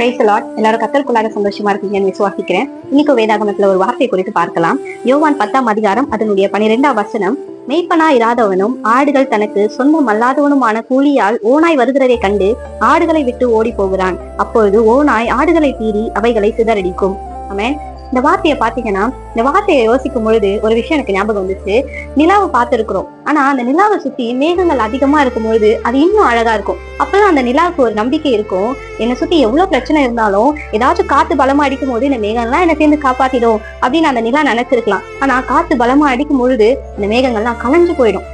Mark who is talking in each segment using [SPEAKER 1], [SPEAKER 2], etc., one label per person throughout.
[SPEAKER 1] Price lot எல்லாரும் கத்தருக்குள்ளாக சந்தோஷமா இருக்கீங்கன்னு விசுவாசிக்கிறேன். இன்னைக்கு வேதாகமத்துல ஒரு வார்த்தை குறித்து பார்க்கலாம். யோவான் பத்தாம் அதிகாரம் அதனுடைய பனிரெண்டாம் வசனம். மெய்ப்பனா இராதவனும் ஆடுகள் தனக்கு சொந்தம் அல்லாதவனுமான கூலியால் ஓனாய் வருகிறதை கண்டு ஆடுகளை விட்டு ஓடி போகிறான் அப்பொழுது ஓனாய் ஆடுகளை தீறி அவைகளை சிதறடிக்கும். ஆமென் இந்த வார்த்தையை பாத்தீங்கன்னா இந்த வார்த்தையை யோசிக்கும் பொழுது ஒரு விஷயம் எனக்கு ஞாபகம் வந்துச்சு. நிலாவை பார்த்துருக்குறோம். ஆனா அந்த நிலாவை சுத்தி மேகங்கள் அதிகமா இருக்கும் பொழுது அது இன்னும் அழகா இருக்கும். அப்பதான் அந்த நிலாவுக்கு ஒரு நம்பிக்கை இருக்கும். என்னை சுத்தி எவ்வளவு பிரச்சனை இருந்தாலும் ஏதாச்சும் காத்து பலமா அடிக்கும் போது இந்த மேகங்கள்லாம் என்னை சேர்ந்து காப்பாத்திடும் அப்படின்னு அந்த நிலா நினைச்சிருக்கலாம். ஆனா காத்து பலமா அடிக்கும் பொழுது இந்த மேகங்கள்லாம் கலைஞ்சு போயிடும்.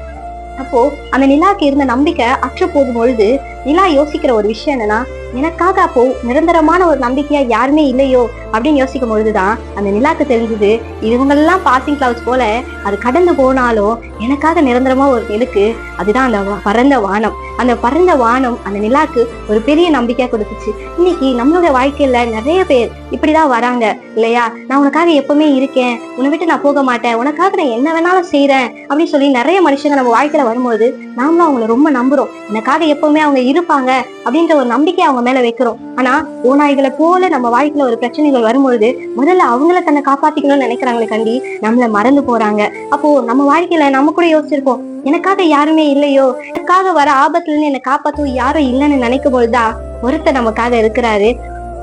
[SPEAKER 1] அப்போ அந்த நிலாக்கு இருந்த நம்பிக்கை அற்று போகும் பொழுது நிலா யோசிக்கிற ஒரு விஷயம் என்னன்னா எனக்காக அப்போ நிரந்தரமான ஒரு நம்பிக்கையா யாருமே இல்லையோ அப்படின்னு யோசிக்கும் பொழுதுதான் அந்த நிலாக்கு தெரிஞ்சது இவங்கெல்லாம் பாசிங் கிளவுஸ் போல அது கடந்து போனாலும் எனக்காக நிரந்தரமா ஒரு இருக்கு அதுதான் அந்த பரந்த வானம். அந்த பரந்த வானம் அந்த நிலாக்கு ஒரு பெரிய நம்பிக்கையா கொடுத்துச்சு. இன்னைக்கு நம்மளோட வாழ்க்கையில நிறைய பேர் இப்படிதான் வராங்க. இல்லையா? நான் உனக்காக எப்பவுமே இருக்கேன். உன்னை விட்டு நான் போக மாட்டேன். உனக்காக நான் என்ன வேணாலும் செய்றேன். அப்படின்னு சொல்லி நிறைய மனுஷங்க நம்ம வாழ்க்கையில வரும்போது நாமளும் அவங்கள ரொம்ப நம்புறோம். எனக்காக எப்பவுமே அவங்க இருப்பாங்க அப்படின்ற ஒரு நம்பிக்கை அவங்க மேல வைக்கிறோம். ஆனா ஓநாய்களை போல நம்ம வாழ்க்கையில ஒரு பிரச்சனைகள் வரும்பொழுது முதல்ல அவங்கள தன்னை காப்பாத்திக்கணும்னு நினைக்கிறாங்களே கண்டி நம்மள மறந்து போறாங்க. அப்போ நம்ம வாழ்க்கையில நம்ம கூட யோசிச்சிருப்போம் எனக்காக யாருமே இல்லையோ? எனக்காக வர ஆபத்துல இருந்து என்னை காப்பாத்தும் யாரும் இல்லைன்னு நினைக்கும் பொழுதுதான் ஒருத்தர் நமக்காக இருக்கிறாரு.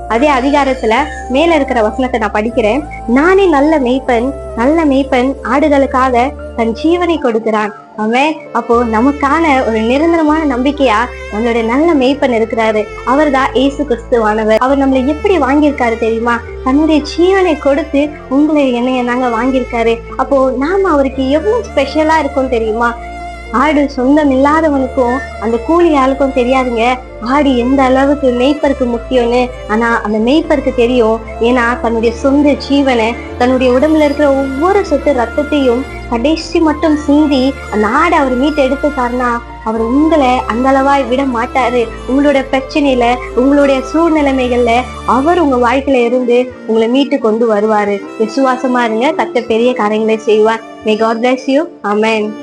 [SPEAKER 1] அதே அதிகாரத்துல மேல இருக்கிற வசனத்தை நான் படிக்கிறேன். நானே நல்ல மெய்ப்பன் நல்ல மெய்ப்பன் ஆடுகளுக்காக தன் ஜீவனை கொடுக்கிறான். அவன் அப்போ நமக்கான ஒரு நிரந்தரமான நம்பிக்கையா நம்மளுடைய நல்ல மெய்ப்பன் இருக்கிறாரு. அவர் தான் ஏசு கிறிஸ்துவானவர். அவர் நம்மளை எப்படி வாங்கியிருக்காரு தெரியுமா? தன்னுடைய ஜீவனை கொடுத்து உங்களை என்னைய நாங்க வாங்கியிருக்காரு. அப்போ நாம அவருக்கு எவ்வளவு ஸ்பெஷலா இருக்கும் தெரியுமா? ஆடு சொந்தம் இல்லாதவனுக்கும் அந்த கூலி ஆளுக்கும் தெரியாதுங்க. ஆடு எந்த அளவுக்கு மெய்ப்பருக்கு முக்கியம்னு. ஆனா அந்த மேய்ப்பருக்கு தெரியும். ஏன்னா தன்னுடைய சொந்த ஜீவனை தன்னுடைய உடம்புல இருக்கிற ஒவ்வொரு சொத்து ரத்தத்தையும் கடைசி மட்டும் சிந்தி அந்த ஆடை அவர் மீட்டு எடுத்துட்டார்னா அவர் உங்களை அந்த அளவா விட மாட்டாரு. உங்களோட பிரச்சனையில உங்களுடைய சூழ்நிலைமைகள்ல அவர் உங்க வாழ்க்கையில இருந்து உங்களை மீட்டு கொண்டு வருவாரு. விசுவாசமா இருங்க. கத்த பெரிய காரியங்களை செய்வார். May God bless you amen